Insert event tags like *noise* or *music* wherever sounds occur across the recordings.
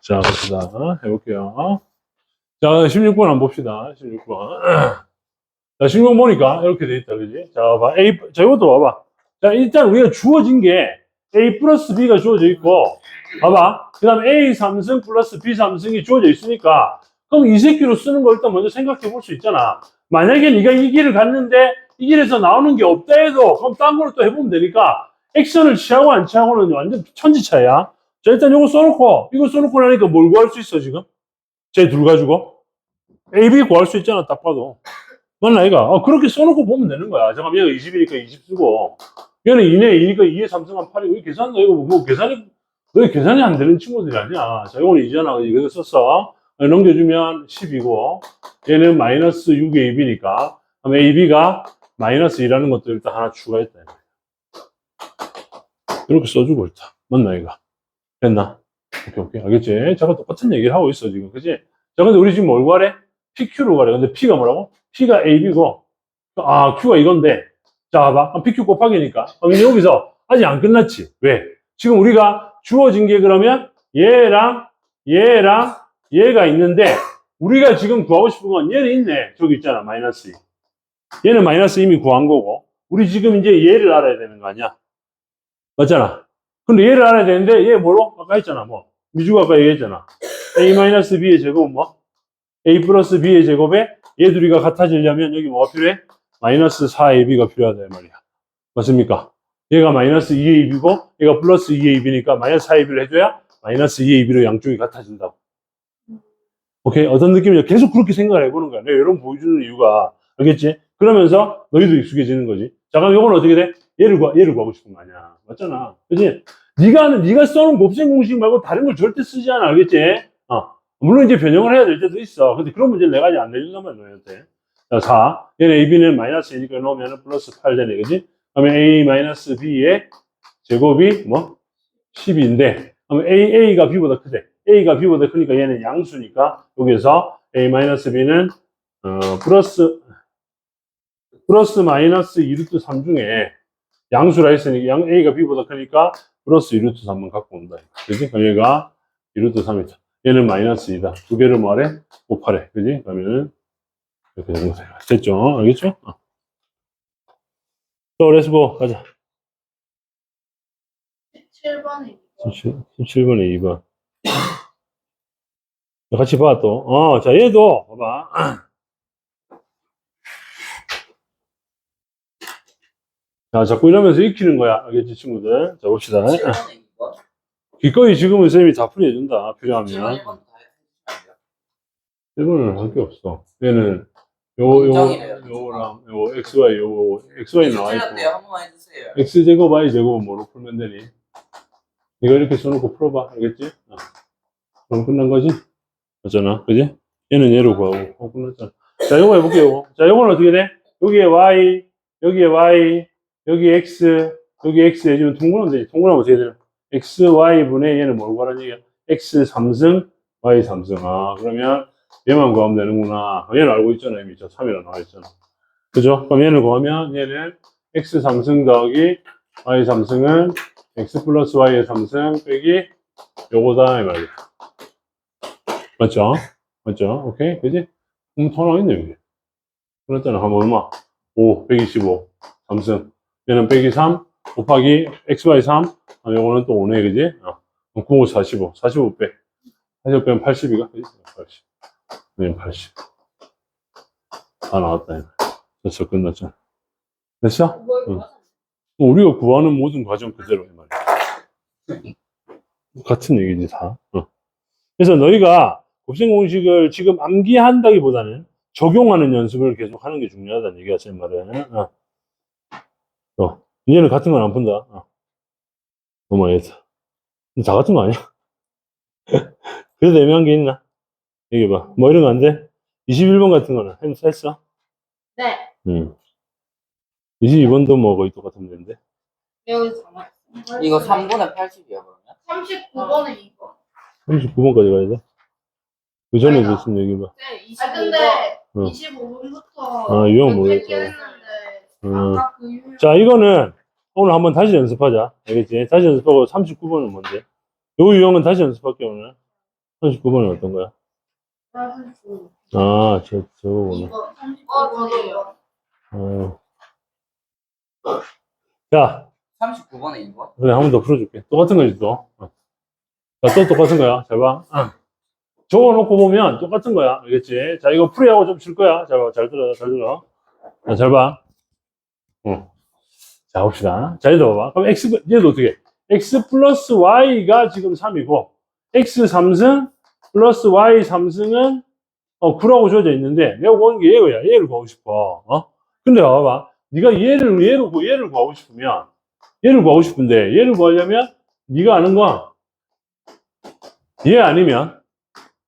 자, 봅시다. 해볼게요. 자, 16번 한번 봅시다. 16번. *clears throat* 자, 16번 보니까 이렇게 돼 있다, 그지? 자, 봐봐. A, 자, 이것도 봐봐. 자, 일단 우리가 주어진 게 A 플러스 B가 주어져 있고, 봐봐. 그 다음에 A 3승 플러스 B 3승이 주어져 있으니까, 그럼 이 새끼로 쓰는 걸 일단 먼저 생각해 볼 수 있잖아. 만약에 네가 이 길을 갔는데, 이 길에서 나오는 게 없다 해도, 그럼 딴 거를 또 해보면 되니까, 액션을 취하고 안 취하고는 완전 천지차야. 자, 일단 이거 써놓고, 이거 써놓고 나니까 뭘 구할 수 있어, 지금? 쟤 둘 가지고? A, B 구할 수 있잖아, 딱 봐도. 맞나, 이가? 어, 그렇게 써놓고 보면 되는 거야. 잠깐만, 얘가 20이니까 20 쓰고, 얘는 2네, 2니까 2에 3승한 8이고, 이 계산도 이거 뭐, 계산이, 왜 계산이 안 되는 친구들이 아니야. 자, 이거는 이잖아. 이거 썼어. 어, 넘겨주면 10이고, 얘는 마이너스 6에 AB니까, 그럼 AB가 마이너스 2라는 것도 일단 하나 추가했다. 이렇게 써주고 있다. 맞나, 이거? 됐나? 오케이, 오케이. 알겠지? 저거 똑같은 얘기를 하고 있어, 지금. 그지? 자, 근데 우리 지금 뭘 구하래? PQ로 가래. 근데 P가 뭐라고? P가 AB고, 아, Q가 이건데, 자. 그럼 PQ 곱하기니까. 그럼 여기서 아직 안 끝났지. 왜? 지금 우리가 주어진 게 그러면 얘랑, 얘랑, 얘가 있는데, 우리가 지금 구하고 싶은 건 얘는 있네. 저기 있잖아. 마이너스 2. 얘는 마이너스 이미 구한 거고, 우리 지금 이제 얘를 알아야 되는 거 아니야? 맞잖아. 근데 얘를 알아야 되는데, 얘 뭐로? 아까 했잖아. 뭐. 미주가 아까 얘기했잖아. A-B의 제곱은 뭐? A 플러스 B의 제곱에 얘 둘이가 같아지려면 여기 뭐가 필요해? 마이너스 4AB가 필요하다, 이 말이야. 맞습니까? 얘가 마이너스 2AB고, 얘가 플러스 2AB니까 마이너스 4AB를 해줘야 마이너스 2AB로 양쪽이 같아진다고. 오케이? 어떤 느낌이냐? 계속 그렇게 생각을 해보는 거야. 내가 거 보여주는 이유가, 알겠지? 그러면서 너희도 익숙해지는 거지. 자, 그럼 이건 어떻게 돼? 얘를 구하, 얘를 구하고 싶은 거 아니야. 맞잖아. 그지? 네가 하는, 네가 써놓은 곱셈 공식 말고 다른 걸 절대 쓰지 않아. 알겠지? 어. 물론 이제 변형을 해야 될 때도 있어. 근데 그런 문제를 내가 이제 안 내준단 말이야, 너희한테. 자, 4. 얘는 AB는 마이너스 2니까 넣으면 플러스 8 되네. 그지? 그러면 A 마이너스 B의 제곱이 뭐? 10인데, 그러면 A, A가 B보다 크대. A가 B보다 크니까 얘는 양수니까, 여기서 A 마이너스 B는, 어, 플러스, 플러스 마이너스 2루트 3 중에 양수라 했으니까 양 A가 B보다 크니까 플러스 2루트 3만 갖고 온다. 그지? 그럼 얘가 2루트 3이다. 얘는 마이너스 2다. 두 개를 뭐하래? 곱하래. 그지? 그러면은 이렇게 되는 거죠. 됐죠? 알겠죠? 어. 또 렛츠고 가자. 7번이 17 번에 2번. 같이 봐, 또. 어, 자, 얘도, 봐봐. 자, 자꾸 이러면서 익히는 거야. 알겠지, 친구들? 자, 봅시다. 7번에 2번. 기꺼이 지금은 쌤이 다 풀어준다. 필요하면. 7번 1번 다 해주시면 1번은 할 게 없어. 얘는, 요, 요, 정이래요. 요랑, 요, XY, 요, XY 돼요. 나와 있고. 틀렸대요. 한 번만 해주세요. X제곱, Y제곱은 뭐로 풀면 되니? 이거 이렇게 써놓고 풀어봐. 알겠지? 어. 그럼 끝난 거지? 맞잖아. 그지? 얘는 얘로 구하고. 어, 끝났잖아. 자, 요거 해볼게요. 자, 요거는 어떻게 돼? 여기에 Y, 여기에 Y, 여기 X, 여기 X 해주면 통분하면 되지. 통분하면 어떻게 되나? X, Y분의 얘는 뭘 구하라는 얘기야? X 3승, Y 3승. 아, 그러면 얘만 구하면 되는구나. 얘는 알고 있잖아. 이미 저 3이라 나와 있잖아. 그죠? 그럼 얘를 구하면 얘는 X 3승 더하기 Y 3승은 X 플러스 Y의 3승 빼기 요거다 이 말이야. 맞죠? 맞죠? 오케이? 그지? 음, 더 나와있네, 여기. 그랬잖아. 하면 얼마? 5, 125. 3승. 얘는 빼기 3, 곱하기 XY 3. 아, 요거는 또 5네, 그지? 어. 9, 5, 45. 45 빼. 45 빼면 80이가? 그지? 80. 얘는 80. 다 나왔다, 이거. 됐어, 끝났잖아. 됐어? 뭘 응. 우리가 구하는 모든 과정 그대로 이 말이야. 같은 얘기지 다. 어. 그래서 너희가 곱셈 공식을 지금 암기한다기보다는 적용하는 연습을 계속 하는 게 중요하다는 얘기야, 제 말은. 어. 어. 이제는 같은 건 안 푼다. 어. 너무. 근데 다 같은 거 아니야? *laughs* 그래도 애매한 게 있나? 얘기해봐. 뭐 이런 거 안 돼? 21번 같은 거는 했- 했어? 네. 응. 22번도 뭐 거의 똑같은 문제인데. 여기 잠깐 이거 3분의 80이요, 그러면? 39번에 이거 39번까지 가야 돼? 그 전에 아니다. 무슨 얘기봐. 네 25번 아 근데 응. 25번부터 아, 유형 모르겠다. 음. 자, 이거는 오늘 한번 다시 연습하자. 알겠지? 다시 연습하고 39번은 뭔데? 요 유형은 다시 연습할게, 오늘. 39번은 어떤 거야? 아, 저, 저거구나. 어. 자, 39번에 이거? 그래, 한 번 더 풀어줄게. 똑같은 거지, 또. 어. 자, 또 똑같은 거야. 잘 봐. 어. 적어놓고 보면 똑같은 거야. 알겠지? 자, 이거 풀이하고 좀줄 거야. 잘 봐. 잘 들어, 잘 들어. 자, 잘 봐. 어. 자, 봅시다. 자, 얘도 봐봐. 그럼 X, 얘도 어떻게? X 플러스 Y가 지금 3이고, X 3승 플러스 Y 3승은 어, 9라고 주어져 있는데, 내가 구하는 게 얘야. 얘를 구하고 싶어. 어? 근데 봐봐. 네가 얘를, 얘를, 구- 얘를 구하고 싶으면, 얘를 구하고 싶은데, 얘를 구하려면, 네가 아는 건, 얘 아니면,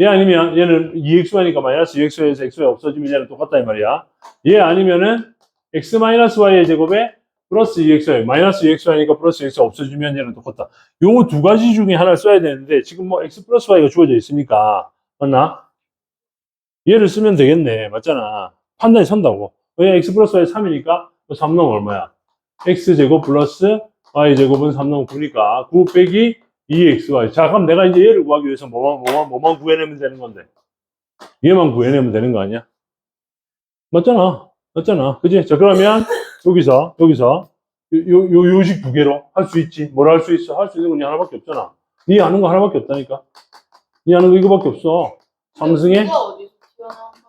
얘 아니면, 얘는 2xy니까 마이너스 2xy에서 xy 없어지면 얘는 똑같다, 이 말이야. 얘 아니면은, x 마이너스 y의 제곱에 플러스 2xy, 마이너스 2xy니까 플러스 x 없어지면 얘는 똑같다. 요 두 가지 중에 하나를 써야 되는데, 지금 뭐 x 플러스 y가 주어져 있으니까, 맞나? 얘를 쓰면 되겠네. 맞잖아. 판단이 선다고. 왜 x 플러스 y 3이니까 3 넘 얼마야? x제곱 플러스 y제곱은 3 넘 9니까 9 빼기 2xy. 자, 그럼 내가 이제 얘를 구하기 위해서 뭐만, 뭐만, 뭐만 구해내면 되는 건데. 얘만 구해내면 되는 거 아니야? 맞잖아. 맞잖아. 그지? 자, 그러면 여기서, 여기서 요, 요, 요 요식 두 개로 할 수 있지. 뭘 할 수 있어? 할 수 있는 건 이 하나밖에 없잖아. 네 아는 거 하나밖에 없다니까. 네 아는 거 이거밖에 없어. 삼승에 이거 어디서 튀어나온 거예요?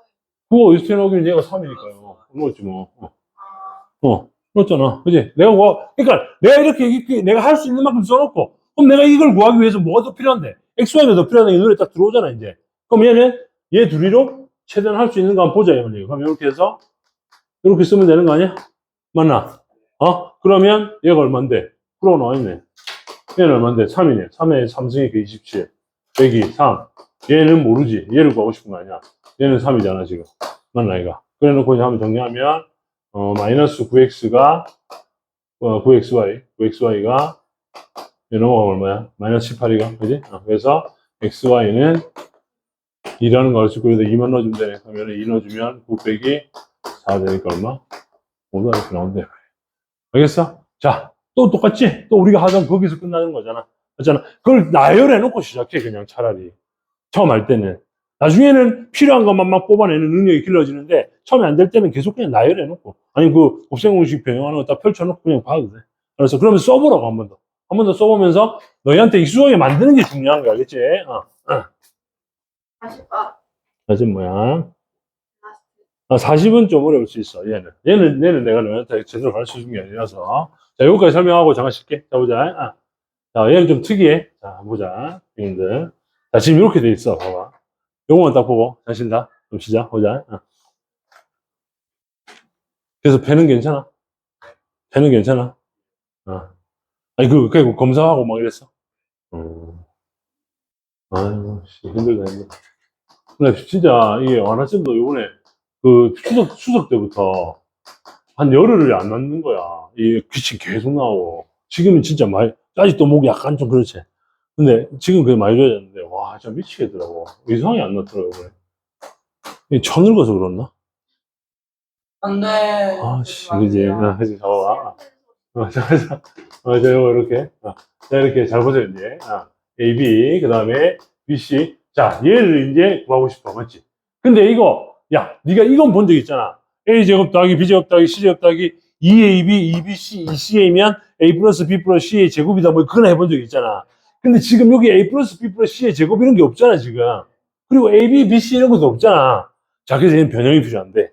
그거 어디서 태어나기는 얘가 3이니까요. 그렇지 뭐. 어. 아, 어, 그렇잖아. 그지? 내가 뭐, 그러니까 내가 이렇게, 이렇게 내가 할 수 있는 만큼 써놓고, 그럼 내가 이걸 구하기 위해서 뭐가 더 필요한데? XY가 더 필요하다는 게 눈에 딱 들어오잖아, 이제. 그럼 얘는 얘 둘이로 최대한 할 수 있는 거 한번 보자, 이 말이에요. 그럼 이렇게 해서, 이렇게 쓰면 되는 거 아니야? 맞나? 어? 그러면 얘가 얼만데? 풀어 나와있네. 얘는 얼만데? 3이네. 3에 3승이니까 27. 빼기 3. 얘는 모르지. 얘를 구하고 싶은 거 아니야. 얘는 3이잖아, 지금. 맞나, 이가? 그래 놓고 이제 한번 정리하면, 어, 마이너스 9x가, 어, 9xy, 9xy가, 얘 넘어가면 얼마야? 마이너스 18이가, 그지? 어, 그래서, xy는 2라는 거 알수 있고, 여기다 2만 넣어주면 되네. 그러면 2 넣어주면 9 빼기 4 되니까 얼마? 5가 이렇게 나온대. 알겠어? 자, 또 똑같지? 또 우리가 하던 거기서 끝나는 거잖아. 맞잖아. 그걸 나열해 놓고 시작해, 그냥 차라리. 처음 할 때는. 나중에는 필요한 것만 막 뽑아내는 능력이 길러지는데 처음에 안 될 때는 계속 그냥 나열해 놓고 아니 그 곱셈 공식 변형하는 거 딱 펼쳐놓고 그냥 봐도 돼. 그래서 그러면 써보라고 한 번 더. 한 번 더 써보면서 너희한테 익숙하게 만드는 게 중요한 거야, 알겠지? 어. 다시 봐. 다시 뭐야? 아, 40은 좀 어려울 수 있어, 얘는. 얘는, 얘는 내가 너희한테 제대로 가르쳐 준 게 아니라서. 자, 여기까지 설명하고 잠깐 쉴게. 자, 보자. 아. 자, 얘는 좀 특이해. 자, 보자. 형님들. 자, 지금 이렇게 돼 있어. 봐봐. 요거만 딱 보고. 잘 쉰다. 좀 쉬자. 보자. 아. 그래서 배는 괜찮아? 배는 괜찮아? 아. 아니, 그, 그, 검사하고 막 이랬어? 음. 아유, 씨, 힘들다, 힘들다. 근데 진짜 이게 완화점도 요번에 그 추석, 추석 때부터 한 열흘을 안 낳는 거야. 이 귀신 계속 나오고. 지금은 진짜 많이, 아직도 목이 약간 좀 그렇지. 근데 지금 그게 많이 좋아졌는데, 와, 진짜 미치겠더라고. 이상하게 안 났더라고, 그래. 이게 쳐늙어서 그렇나? 안 돼. 아, 씨, 그지. 아, 그지, 잡아봐. 어, 자, 자, 어, 자, 요거 이렇게. 어, 자, 이렇게 잘 보세요, 이제. 아, A, B, 그 다음에 B, C. 자, 얘를 이제 구하고 싶어, 맞지? 근데 이거, 야, 네가 이건 본 적 있잖아. A 제곱 더하기 B 제곱 더하기 C 제곱 더하기 2AB, 2BC, 2CA면 A 플러스 B 플러스 C의 제곱이다. 뭐, 그거나 해본 적 있잖아. 근데 지금 여기 A 플러스 B 플러스 C의 제곱 이런 게 없잖아, 지금. 그리고 A, B, B, C 이런 것도 없잖아. 자, 그래서 얘는 변형이 필요한데.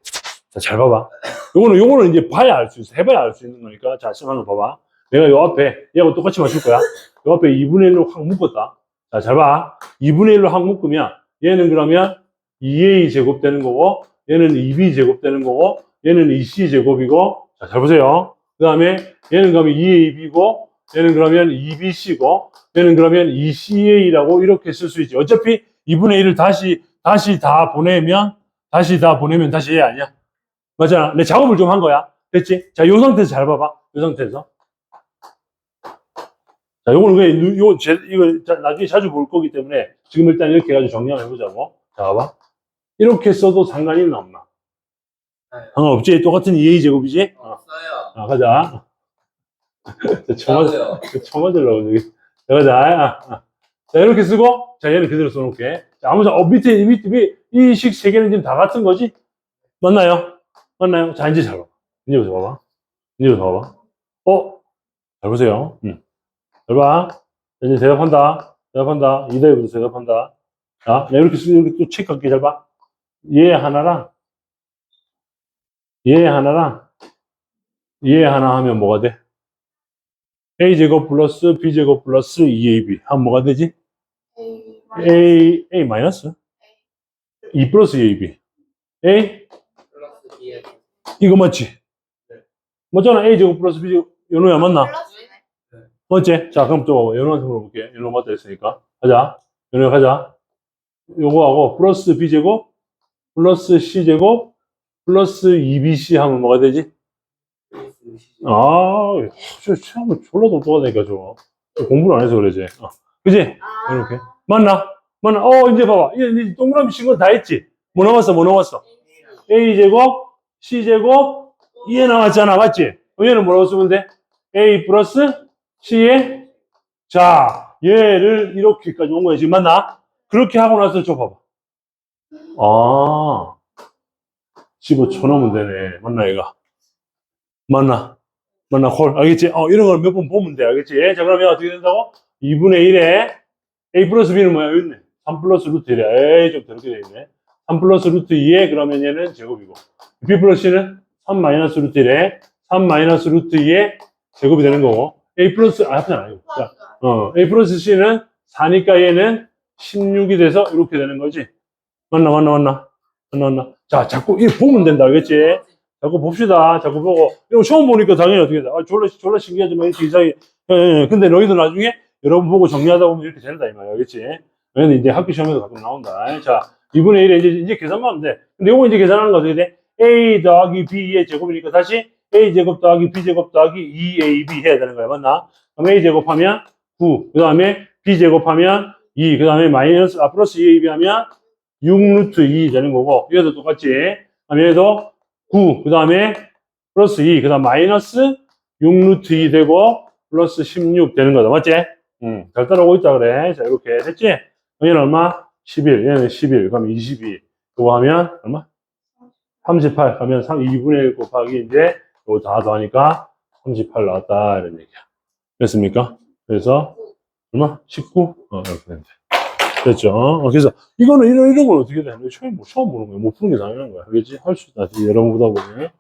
자, 잘 봐봐. 요거는, 요거는 이제 봐야 알 수 있어. 해봐야 알 수 있는 거니까. 자, 시험하는 거 봐봐. 내가 요 앞에, 얘하고 똑같이 맞출 거야. 요 앞에 2분의 1로 확 묶었다. 자, 잘 봐. 2분의 1로 확 묶으면, 얘는 그러면 2A 제곱 되는 거고, 얘는 2B 제곱 되는 거고, 얘는 2C 제곱이고, 자, 잘 보세요. 그 다음에, 얘는 그러면 2AB고, 얘는 그러면 2BC고, 얘는 그러면 2CA라고 이렇게 쓸 수 있지. 어차피 2분의 1을 다시, 다시 다 보내면, 다시 다 보내면 다시 얘 아니야? 맞잖아. 내 작업을 좀 한 거야. 됐지? 자, 요 상태에서 잘 봐봐. 요 상태에서. 자, 요거는 왜, 누- 요, 제, 이거, 자, 나중에 자주 볼 거기 때문에 지금 일단 이렇게 해가지고 정리 한번 해보자고. 자, 봐봐. 이렇게 써도 상관이 없나? 네. 상관없지? 똑같은 2A 제곱이지? 어, 없어요. 아, 가자. *laughs* 청아들라고, 저기. 자, 가자. 아, 아. 자, 이렇게 쓰고, 자, 얘는 그대로 써놓을게. 자, 아무튼, 어, 밑에, 밑에, 밑에, 이식 세 개는 지금 다 같은 거지? 맞나요? 맞나요? 자, 이제 잘 봐. 이제부터 봐봐. 이제부터 봐봐. 어? 잘 보세요. 응. 잘 봐. 자, 이제 대답한다. 대답한다. 이대부터 대답한다. 자, 자, 이렇게, 쓰- 이렇게 또 체크할게. 잘 봐. 얘 하나랑, 얘 하나랑, 얘 하나 하면 뭐가 돼? a제곱 플러스 b제곱 플러스 2ab 하면 뭐가 되지? A a, a 마이너스 2 플러스 2ab a 플러스 B에 이거 맞지? 맞잖아. A제곱 플러스 b제곱. 연호야 맞나? 맞지? 자 그럼 또 연호한테 물어볼게. 연호 맞다 했으니까. 가자. 연호야 가자. 요거하고 플러스 b제곱 플러스 c제곱 플러스 2bc 하면 뭐가 되지? 아, 저 시험을 졸라 똑똑하다니까, 저. 저 공부를 안 해서 그러지. 어. 그지? 아. 이렇게. 맞나? 맞나? 어, 이제 봐봐. 이제, 이제 동그라미 친 건 다 했지? 뭐 남았어? 뭐 남았어? A제곱, C제곱, 2에 남았잖아. 맞지? 얘는 뭐라고 쓰면 돼? A 플러스 C에, 자, 얘를 이렇게까지 온 거야. 지금 맞나? 그렇게 하고 나서 줘 봐봐. 아, 집어쳐 넣으면 되네. 맞나, 얘가? 맞나? 맞나? 콜. 알겠지? 어, 이런 걸 몇 번 보면 돼. 알겠지? 자, 그러면 어떻게 된다고? 2분의 1에 A 플러스 B는 뭐야? 여기 있네. 3 플러스 루트 1에. 에이, 좀 더럽게 돼 있네. 3 플러스 루트 2에 그러면 얘는 제곱이고. B 플러스 C는 3 마이너스 루트 1에 3 마이너스 루트 2에 제곱이 되는 거고. A 플러스, 아, 합은 아니고. 자, 어, A 플러스 C는 4니까 얘는 16이 돼서 이렇게 되는 거지. 맞나, 맞나, 맞나? 맞나, 맞나? 자, 자꾸 이 보면 된다. 알겠지? 자꾸 봅시다. 자꾸 보고. 이거 처음 보니까 당연히 어떻게 돼? 아, 졸라, 졸라 신기하지만 이렇게 이상해. 예, 예. 근데 너희도 나중에 여러분 보고 정리하다 보면 이렇게 된다, 이 말이야. 알겠지? 왜냐면 이제 학교 시험에도 가끔 나온다. 자, 2분의 1에 이제, 이제 계산만 하면 돼. 근데 요거 이제 계산하는 거 어떻게 돼? A 더하기 B의 제곱이니까 다시 A 제곱 더하기 B 제곱 더하기 2AB 해야 되는 거야. 맞나? 그럼 A 제곱하면 9. 그 다음에 B 제곱하면 2. 그 다음에 마이너스, 아, 플러스 2AB 하면 6루트 2 되는 거고. 얘도 똑같지? 그다음에 얘도 9. 그 다음에 플러스 2. 그 다음 마이너스 6루트 2 되고 플러스 16 되는 거다. 맞지? 응. 잘 따라오고 있다 그래. 자, 이렇게 됐지? 얘는 얼마? 11. 얘는 11. 그럼 22. 그거 하면 얼마? 38. 하면 3, 2분의 1 곱하기 이제 이거 다 더하니까 38 나왔다. 이런 얘기야. 됐습니까? 그래서 얼마? 19? 어, 이렇게 된대. 됐죠? 어, 그래서 이거는 이런, 이런 건 어떻게 돼? 처음, 뭐, 처음 보는 거야. 못 푸는 게 당연한 거야. 알겠지? 할 수 있다. 여러분 보다 보면.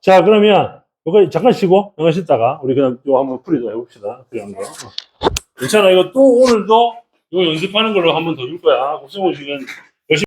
자, 그러면, 이거 잠깐 쉬고, 잠깐 쉬다가, 우리 그냥 요 한번 풀이 좀 해봅시다. 필요한 거. 어. 괜찮아. 이거 또 오늘도 이거 연습하는 걸로 한번 더 줄 거야. 국성호 씨는